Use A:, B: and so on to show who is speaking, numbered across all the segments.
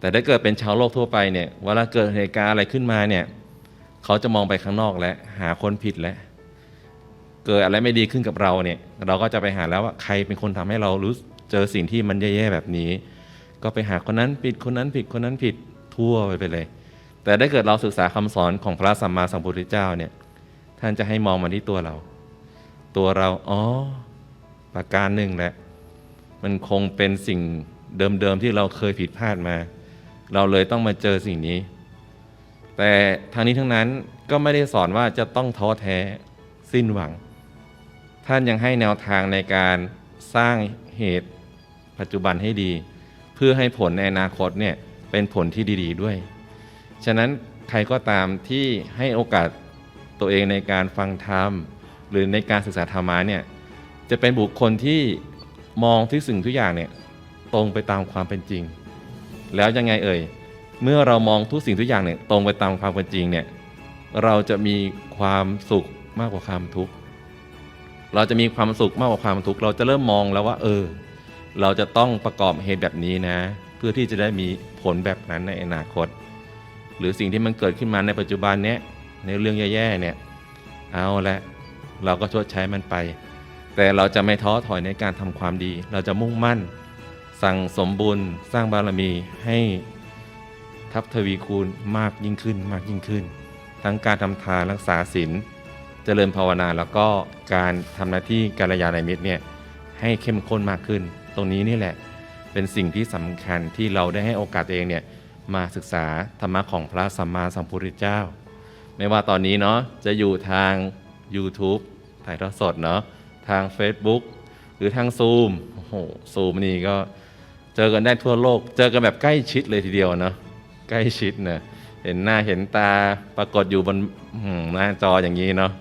A: แต่ถ้าเกิดเป็นชาวโลกทั่วไปเนี่ยเวลาเกิดเหตุการณ์อะไรขึ้นมาเนี่ยเขาจะมองไปข้างนอกแล้วหาคนผิดแล้วเกิดอะไรไม่ดีขึ้นกับเราเนี่ยเราก็จะไปหาแล้วว่าใครเป็นคนทำให้เรารู้เจอสิ่งที่มันแย่ๆแบบนี้ ก็ไปหาคนนั้นผิดคนนั้นผิดคนนั้นผิดทั่วไปไปเลย แต่ถ้เกิดเราศึกษาคำสอนของพระสัมมาสัมพุทธเจ้าเนี่ยท่านจะให้มองมาที่ตัวเรา ตัวเราอ๋อประการหนึ่งแหละมันคงเป็นสิ่งเดิมๆที่เราเคยผิดพลาดมา เราเลยต้องมาเจอสิ่งนี้ แต่ทางนี้ทั้งนั้นก็ไม่ได้สอนว่าจะต้องท้อแท้สิ้นหวัง ท่านยังให้แนวทางในการสร้างเหตุปัจจุบันให้ดี เพื่อให้ผลในอนาคตเนี่ยเป็นผลที่ดีๆด้วย ฉะนั้นใครก็ตามที่ให้โอกาสตัวเองในการฟังธรรม หรือในการศึกษาธรรมะเนี่ยจะเป็นบุคคลที่มองทุกสิ่งทุกอย่างเนี่ยตรงไปตามความเป็นจริง แล้วยังไงเอ่ย เมื่อเรามองทุกสิ่งทุกอย่างเนี่ยตรงไปตามความเป็นจริงเนี่ยเราจะมีความสุขมากกว่าความทุกข์ เราจะมีความสุขมากกว่าความทุกข์ เราจะเริ่มมองแล้วว่า เออ เราจะต้องประกอบเหตุแบบนี้นะ เพื่อที่จะได้มีผลแบบนั้นในอนาคต หรือสิ่งที่มันเกิดขึ้นมาในปัจจุบันเนี้ยในเรื่องแย่ๆเนี่ย เอาละเราก็ชดใช้มันไป แต่เราจะไม่ท้อถอยในการทำความดี เราจะมุ่งมั่น สั่งสมบุญสร้างบารมีให้ทับทวีคูณมากยิ่งขึ้นมากยิ่งขึ้น ทั้งการทำทานรักษาศีลเจริญภาวนาแล้วก็การทำหน้าที่การยาในมิตรเนี่ยให้เข้มข้นมากขึ้น ตรงนี้นี่แหละเป็นสิ่งที่สำคัญที่เราได้ให้โอกาสตัวเองเนี่ยมาศึกษาธรรมะของพระสัมมาสัมพุทธเจ้า ไม่ว่าตอนนี้เนาะจะอยู่ทาง YouTube ถ่ายทอดสดเนาะทาง Facebook หรือทางซูมโอ้โหซูมนี่ก็ เจอกันได้ทั่วโลก เจอกันแบบใกล้ชิดเลยทีเดียวเนาะใกล้ชิดเนะเห็นหน้าเห็นตาปรากฏอยู่บนอื้อหือหน้าจออย่างนี้เนาะ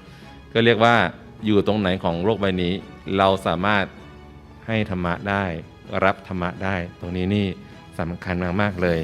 A: ก็เรียกว่าอยู่ตรงไหนของโลกใบนี้ เราสามารถให้ธรรมะได้ รับธรรมะได้ ตรงนี้นี่สำคัญมากๆเลย